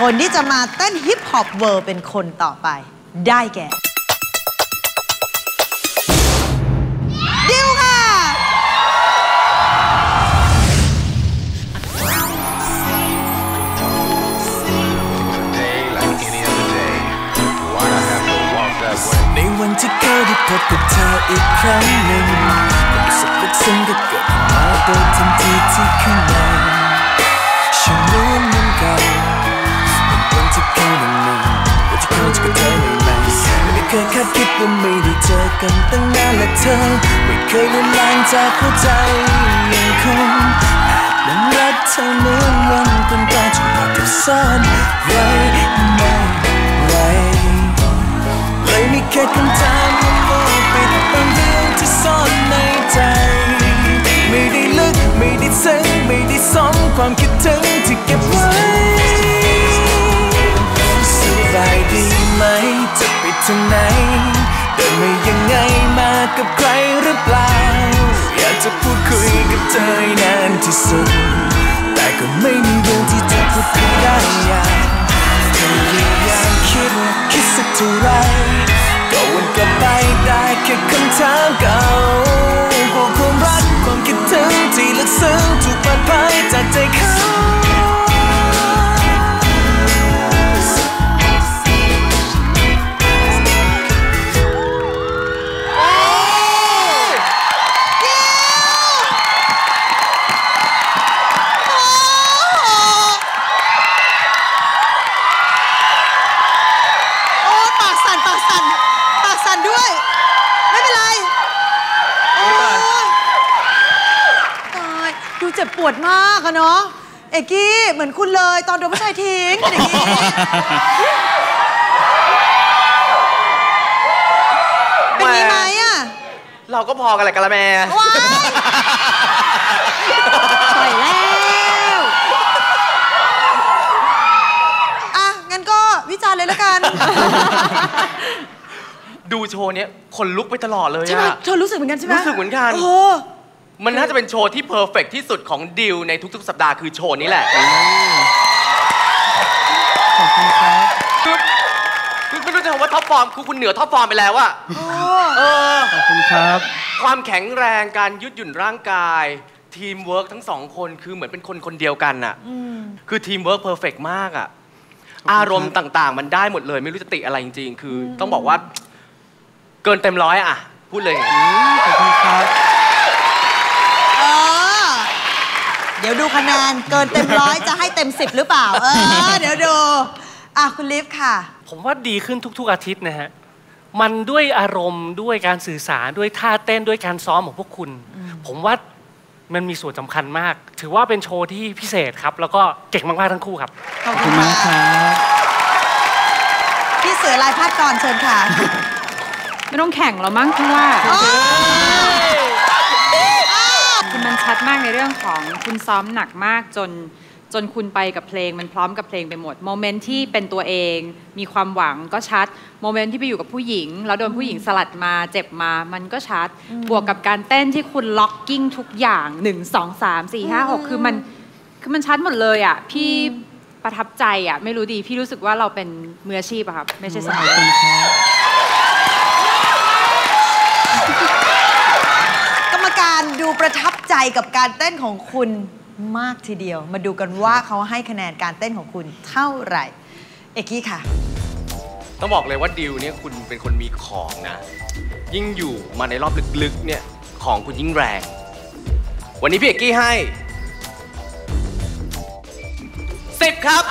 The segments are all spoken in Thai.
คนที่จะมาเต้นฮิปฮอปเวิร์เป็นคนต่อไป ได้แก่ดิวค่ะ ในวันที่เคยได้พบกับเธออีกครั้งหนึ่งความสึกลึกซึ้งก็เกิดมาโดยทันทีที่ข้างในฉันรู้ คยหนึ่งหนึ่งวันที่เคยเจกับเธอใหมไม่เคยคาดคิดว่าไม่ได้เจอกันตั้งนานและเธอ ไม่เคยเลือนลางจากหัวใจยังคงแอบหลงรักเธอเหมือนวันเป็นตอนที่รักเก็บซ่อนไว้ไม่ไหวเลยมีแค่คำถาม ทางไหน เดินมายังไงมากับใครหรือเปล่า อยากจะพูดคุยกับเธอนานที่สุด แต่ก็ไม่มีเรื่องที่จะพูดคุยได้อย่างพยายามคิดคิดสักเท่าไรก็วนกลับไปได้แค่คำถามกับ เจ็บปวดมากอะเนาะเอกกี้เหมือนคุณเลยตอนโดนผู้ชายทิ้งเป็นอย่างนี้เป็นงี้ไหมอะเราก็พอกันแหละกะละแมว้ายปล่อยแล้วอะงั้นก็วิจารณ์เลยละกัน ดูโชว์เนี้ยคนลุกไปตลอดเลยใช่ไหมอะเธอรู้สึกเหมือนกันใช่ไหมรู้สึกเหมือนกัน โอ้ มันน่าจะเป็นโชว์ที่เพอร์เฟกที่สุดของดิวในทุกๆ สัปดาห์คือโชว์นี้แหละคือคือไม่รู้จะคำว่าท็อปฟอร์มคือคุณเหนือท็อปฟอร์มไปแล้วอะเออ ขอบคุณครับ ความแข็งแรงการยืดหยุ่นร่างกาย ทีมเวิร์กทั้งสองคนคือเหมือนเป็นคนคนเดียวกันน่ะคือทีมเวิร์กเพอร์เฟกมากอะอารมณ์ต่างๆ มันได้หมดเลย ไม่รู้จะติอะไรจริงๆ คืออต้องบอกว่า เกินเต็มร้อยอะพูดเลยขอบคุณครับ เออ เดี๋ยวดูคะแนนเกินเต็มร้อยจะให้เต็มสิบหรือเปล่า เออ เดี๋ยวดูอะคุณลิฟค่ะ ผมว่าดีขึ้นทุก ๆ อาทิตย์นะฮะ มันด้วยอารมณ์ด้วยการสื่อสารด้วยท่าเต้นด้วยการซ้อมของพวกคุณ ผมว่ามันมีส่วนสำคัญมาก ถือว่าเป็นโชว์ที่พิเศษครับ แล้วก็เก่งมากๆทั้งคู่ครับ ขอบขอบคุคุณณมามากกคครับรับพี่เสือลายพาดกรเชิญค่ะ ไม่ต้องแข่งแล้วมั้งพี่ว่าโอ้ยคือมันชั ดมากในเรื่องของคุณซ้อมหนักมากจนจนคุณไปกับเพลงมันพร้อมกับเพลงไปหมดโมเมนต์ที่เป็นตัวเองมีความหวังก็ชัดโมเมนต์ที่ไปอยู่กับผู้หญิง แล้วโดนผู้หญิงสลัดมาเจ็บมามันก็ชัด บวกกับการเต้นที่คุณล็อกกิ้งทุกอย่าง 1 2 3 4 5 6 คือมันคือมันชัดหมดเลยอะพี่ประทับใจอะไม่รู้ดีพี่รู้สึกว่าเราเป็นมืออาชีพอะครับไม่ใช่สมัยกรรมการดูประทับ ใจกับการเต้นของคุณมากทีเดียว มาดูกันว่าเขาให้คะแนนการเต้นของคุณเท่าไหร่ เอกกี้ค่ะ ต้องบอกเลยว่าดิวเนี่ยคุณเป็นคนมีของนะ ยิ่งอยู่มาในรอบลึกๆเนี่ยของคุณยิ่งแรง วันนี้พี่เอกกี้ให้สิบครับ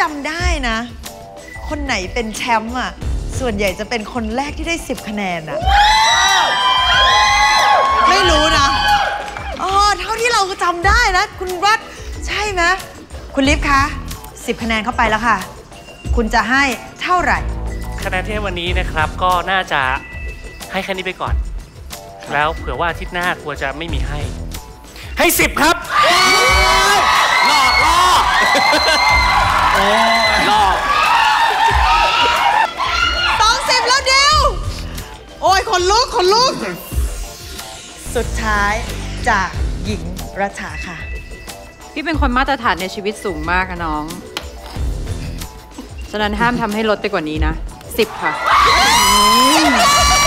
จำได้นะ คนไหนเป็นแชมป์อะ ส่วนใหญ่จะเป็นคนแรกที่ได้ 10 คะแนนอะ ไม่รู้นะอ๋อเท่าที่เราจำได้นะ คุณวัดใช่ไหมคุณลิฟคะ10 คะแนนเข้าไปแล้วค่ะ คุณจะให้เท่าไหร่ คะแนนที่ให้วันนี้นะครับก็น่าจะให้แค่นี้ไปก่อน แล้วเผื่อว่าอาทิตย์หน้ากลัวจะไม่มีให้ ให้สิบครับหลอก ล่อหลอกสองสิบแล้วเดียว โอ้ยขนลุกขนลุก สุดท้ายจากหญิงรัชาค่ะ พี่เป็นคนมาตรฐานในชีวิตสูงมากอะน้อง ฉะนั้นห้ามทำให้ลดไปกว่านี้นะสิบค่ะเ